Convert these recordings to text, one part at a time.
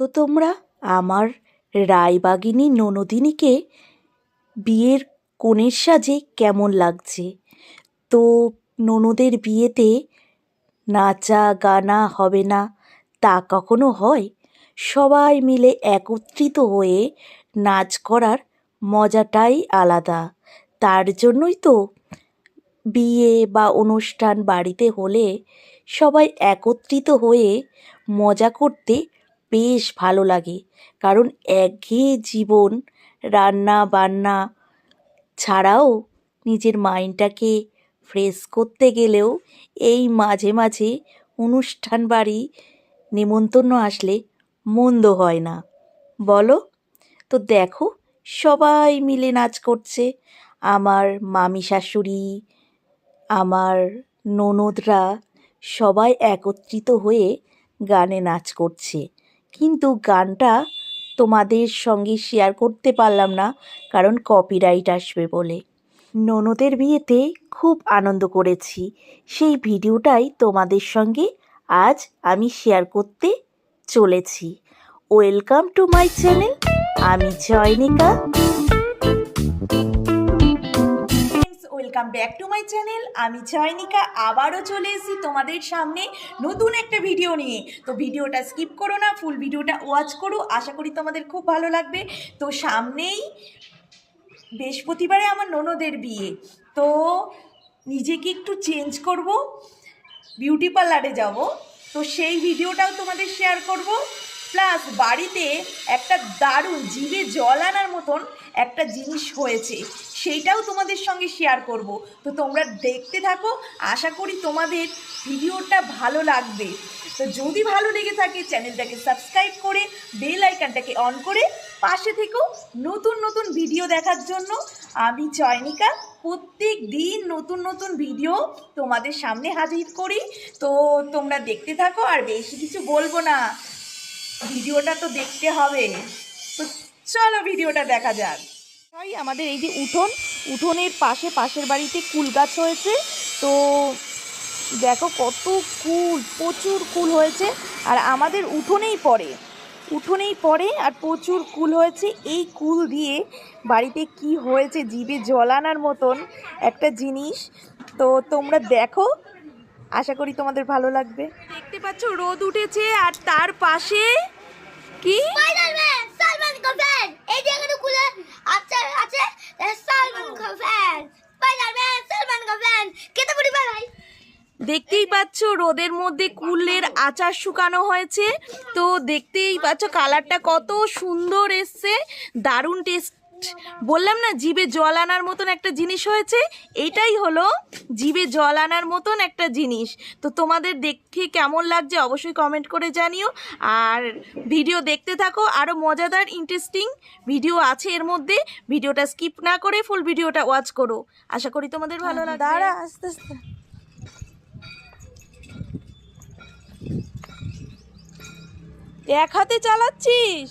তো তোমরা আমার রায়বাগিনী ননদিনীকে বিয়ের কনের সাজে কেমন লাগছে? তো ননদের বিয়েতে নাচা গানা হবে না, তা কখনো হয়? সবাই মিলে একত্রিত হয়ে নাচ করার মজাটাই আলাদা। তার জন্যই তো বিয়ে বা অনুষ্ঠান বাড়িতে হলে সবাই একত্রিত হয়ে মজা করতে বেশ ভালো লাগে। কারণ একঘেয়ে জীবন রান্না বান্না ছাড়াও নিজের মাইন্ডটাকে ফ্রেশ করতে গেলেও এই মাঝে মাঝে অনুষ্ঠান বাড়ি নেমন্তন্ন আসলে মন্দ হয় না। বলো? তো দেখো, সবাই মিলে নাচ করছে। আমার মামি শাশুড়ি আমার ননদরা সবাই একত্রিত হয়ে গানে নাচ করছে। কিন্তু গানটা তোমাদের সঙ্গে শেয়ার করতে পারলাম না, কারণ কপিরাইট আসবে বলে। ননদের বিয়েতে খুব আনন্দ করেছি। সেই ভিডিওটাই তোমাদের সঙ্গে আজ আমি শেয়ার করতে চলেছি। ওয়েলকাম টু মাই চ্যানেল আমি Joynika. Welcome back to my channel আমি জয়নিকা, আবারও চলে এসেছি তোমাদের সামনে নতুন একটা ভিডিও নিয়ে। তো ভিডিওটা স্কিপ করো না ফুল ভিডিওটা ওয়াচ করো। আশা করি তোমাদের খুব ভালো লাগবে। তো সামনেই বৃহস্পতিবারে আমার ননদের বিয়ে। তো নিজেকে একটু চেঞ্জ করব বিউটি পার্লারে যাব। তো সেই ভিডিওটাও তোমাদের শেয়ার করব। প্লাস বাড়িতে একটা দারুণ জিভে জল আনার মতন একটা জিনিস হয়েছে, সেইটাও তোমাদের সঙ্গে শেয়ার করব। তো তোমরা দেখতে থাকো, আশা করি তোমাদের ভিডিওটা ভালো লাগবে। তো যদি ভালো লেগে থাকে, চ্যানেলটাকে সাবস্ক্রাইব করে বেল আইকনটাকে অন করে পাশে থেকেও নতুন নতুন ভিডিও দেখার জন্য। আমি চয়নিকা প্রত্যেক দিন নতুন নতুন ভিডিও তোমাদের সামনে হাজির করি। তো তোমরা দেখতে থাকো, আর বেশি কিছু বলব না। ভিডিওটা তো দেখতে হবে। চলো ভিডিওটা দেখা যাক। হয় আমাদের এই যে উঠোন উঠোনের পাশে পাশের বাড়িতে কুল গাছ হয়েছে। তো দেখো কত কুল প্রচুর কুল হয়েছে আর আমাদের উঠোনেই পড়ে। উঠোনেই পড়ে আর প্রচুর কুল হয়েছে। এই কুল দিয়ে বাড়িতে কি হয়েছে জিভে জল আনার মতন একটা জিনিস। তো তোমরা দেখো আশা করি তোমাদের ভালো লাগবে। দেখতে পাচ্ছ রোদ উঠেছে আর তার পাশে কি স্পাইডারম্যান সালমান খান ফ্যান এই জায়গাটা খুলে আছে আছে Salman Khan fan Spiderman Salman Khan fan কেটে পড়ি ভাই দেখতেই পাচ্ছ রোদের মধ্যে কুলের আচার শুকানো হয়েছে। তো দেখতেই পাচ্ছ কালারটা কত সুন্দর এসছে। দারুণ টেস্ট বললাম না জিভে জল আনার মতন একটা জিনিস হয়েছে? এটাই হলো জিভে জল আনার মতন একটা জিনিস। তো তোমাদের দেখে কেমন লাগছে অবশ্যই কমেন্ট করে জানিও। আর ভিডিও দেখতে থাকো আরও মজাদার ইন্টারেস্টিং ভিডিও আছে এর মধ্যে। ভিডিওটা স্কিপ না করে ফুল ভিডিওটা ওয়াচ করো। আশা করি তোমাদের ভালো লাগবে। দাঁড়া আস্তে আস্তে। এক হাতে চালাচ্ছিস?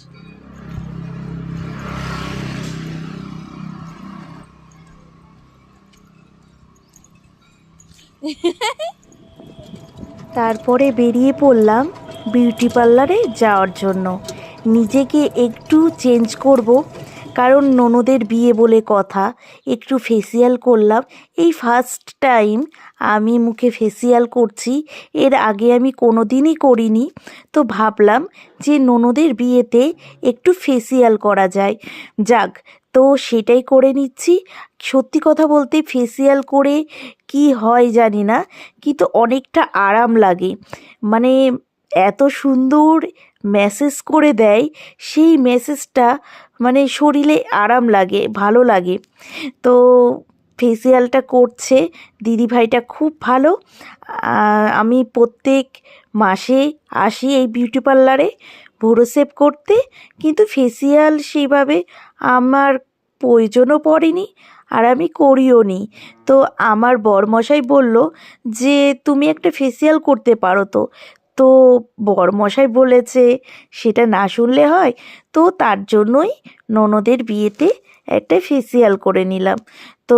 তারপরে বেরিয়ে পড়লাম বিউটি পার্লারে যাওয়ার জন্য। নিজেকে একটু চেঞ্জ করব কারণ ননদের বিয়ে বলে কথা, একটু ফেসিয়াল করলাম। এই ফার্স্ট টাইম আমি মুখে ফেসিয়াল করছি, এর আগে আমি কোনো দিনই করিনি। তো ভাবলাম যে ননদের বিয়েতে একটু ফেসিয়াল করা যায়। যাক, তো সেটাই করে নিচ্ছি। সত্যি কথা বলতে ফেসিয়াল করে কি হয় জানি না, কিন্তু অনেকটা আরাম লাগে। মানে এত সুন্দর মেসেজ করে দেয়, সেই মেসেজটা মানে শরীরে আরাম লাগে, ভালো লাগে। তো ফেসিয়ালটা করছে দিদিভাইটা খুব ভালো। আমি প্রত্যেক মাসে আসি এই বিউটি পার্লারে ভোরো সেভ করতে, কিন্তু ফেসিয়াল সেইভাবে আমার প্রয়োজনও পড়েনি আর আমি করিও নি। তো আমার বরমশাই বলল যে, তুমি একটা ফেসিয়াল করতে পারো তো। তো বরমশাই বলেছে, সেটা না শুনলে হয়। তো তার জন্যই ননদের বিয়েতে একটা ফেসিয়াল করে নিলাম। তো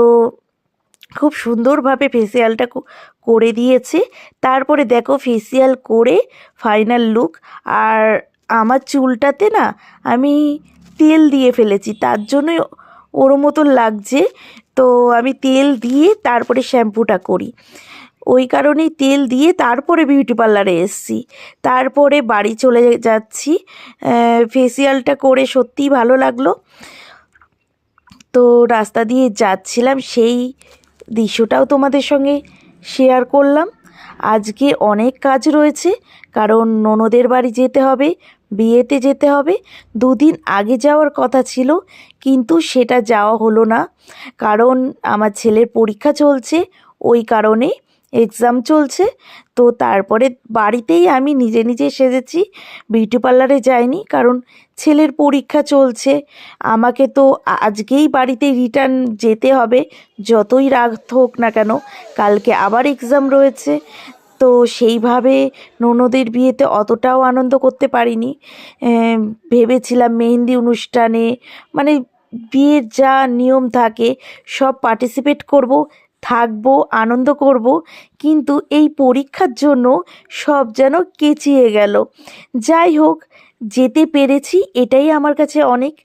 খুব সুন্দরভাবে ফেসিয়ালটা করে দিয়েছে। তারপরে দেখো ফেসিয়াল করে ফাইনাল লুক আর আমার চুলটাতে না আমি তেল দিয়ে ফেলেছি, তার জন্যই ওর মতো লাগছে। তো আমি তেল দিয়ে তারপরে শ্যাম্পুটা করি। ওই কারণেই তেল দিয়ে তারপরে বিউটি পার্লারে এসছি। তারপরে বাড়ি চলে যাচ্ছি। ফেসিয়ালটা করে সত্যিই ভালো লাগল। তো রাস্তা দিয়ে যাচ্ছিলাম, সেই দৃশ্যটাও তোমাদের সঙ্গে শেয়ার করলাম। আজকে অনেক কাজ রয়েছে, কারণ ননদের বাড়ি যেতে হবে, বিয়েতে যেতে হবে। দুদিন আগে যাওয়ার কথা ছিল, কিন্তু সেটা যাওয়া হলো না। কারণ আমার ছেলের পরীক্ষা চলছে, ওই কারণে এক্সাম চলছে। তো তারপরে বাড়িতেই আমি নিজে নিজে সেজেছি। বিউটি পার্লারে যাইনি কারণ ছেলের পরীক্ষা চলছে। আমাকে তো আজকেই বাড়িতে রিটার্ন যেতে হবে। যতই রাগ হোক না কেন, কালকে আবার এক্সাম রয়েছে। তো সেইভাবে ননদের বিয়েতে অতটাও আনন্দ করতে পারিনি। ভেবেছিলাম মেহেন্দি অনুষ্ঠানে মানে বিয়ের যা নিয়ম থাকে, সব পার্টিসিপেট করব। থাকব, আনন্দ করব, কিন্তু এই পরীক্ষার জন্য সব যেন কেচিয়ে গেল। যাই হোক, যেতে পেরেছি, এটাই আমার কাছে অনেক।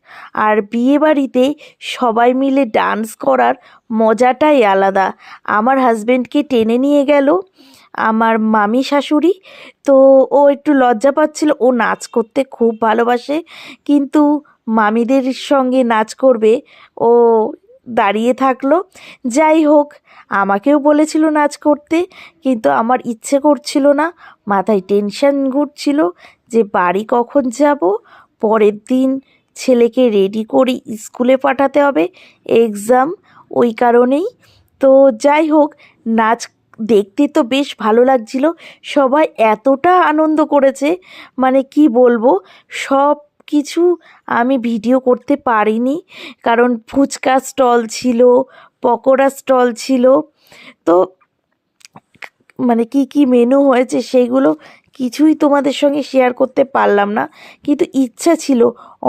আর বিয়ে বাড়িতে সবাই মিলে ডান্স করার মজাটাই আলাদা। আমার হাজব্যান্ডকে টেনে নিয়ে গেল, আমার মামি শাশুড়ি। তো ও একটু লজ্জা পাচ্ছিল, ও নাচ করতে খুব ভালোবাসে, কিন্তু মামিদের সঙ্গে নাচ করবে, ও দাঁড়িয়ে থাকল। যাই হোক, আমাকেও বলেছিল নাচ করতে, কিন্তু আমার ইচ্ছে করছিল না। মাথায় টেনশন ঘুরছিল যে বাড়ি কখন যাব। পরের দিন ছেলেকে রেডি করে স্কুলে পাঠাতে হবে। এক্সাম ওই কারণেই। তো যাই হোক, নাচ দেখতে তো বেশ ভালো লাগছিল। সবাই এতটা আনন্দ করেছে। মানে কি বলব, সব কিছু আমি ভিডিও করতে পারিনি। কারণ ফুচকা স্টল ছিল, পকোড়া স্টল ছিল। তো মানে কি কি মেনু হয়েছে সেইগুলো কিছুই তোমাদের সঙ্গে শেয়ার করতে পারলাম না। কিন্তু ইচ্ছা ছিল,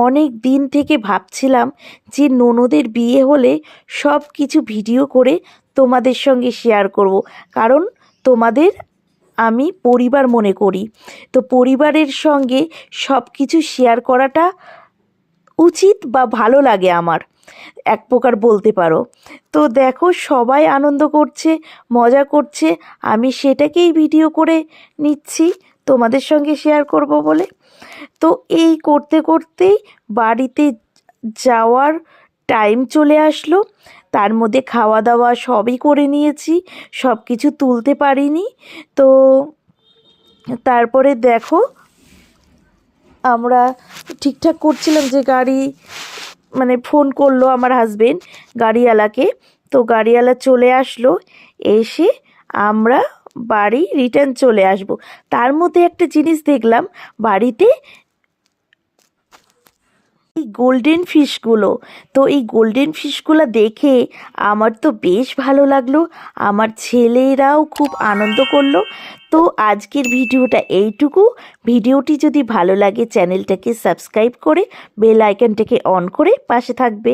অনেক দিন থেকে ভাবছিলাম যে ননদের বিয়ে হলে সব কিছু ভিডিও করে তোমাদের সঙ্গে শেয়ার করব। কারণ তোমাদের আমি পরিবার মনে করি। তো পরিবারের সঙ্গে সব কিছু শেয়ার করাটা উচিত বা ভালো লাগে আমার? এক প্রকার বলতে পারো। তো দেখো, সবাই আনন্দ করছে, মজা করছে, আমি সেটাকেই ভিডিও করে নিচ্ছি, তোমাদের সঙ্গে শেয়ার করব বলে। তো এই করতে করতেই বাড়িতে যাওয়ার টাইম চলে আসলো। তার মধ্যে খাওয়া দাওয়া সবই করে নিয়েছি সব কিছু তুলতে পারিনি। তো তারপরে দেখো, আমরা ঠিকঠাক করছিলাম যে গাড়ি মানে ফোন করল আমার হাজবেন্ড গাড়িওয়ালাকে। তো গাড়িওয়ালা চলে আসলো, এসে আমরা বাড়ি রিটার্ন চলে আসব। তার মধ্যে একটা জিনিস দেখলাম, বাড়িতে এই গোল্ডেন ফিশগুলো তো এই গোল্ডেন ফিশগুলো দেখে আমার তো বেশ ভালো লাগল। আমার ছেলেরাও খুব আনন্দ করল। তো আজকের ভিডিওটা এইটুকু। ভিডিওটি যদি ভালো লাগে, চ্যানেলটাকে সাবস্ক্রাইব করে বেল আইকনটাকে অন করে পাশে থাকবে।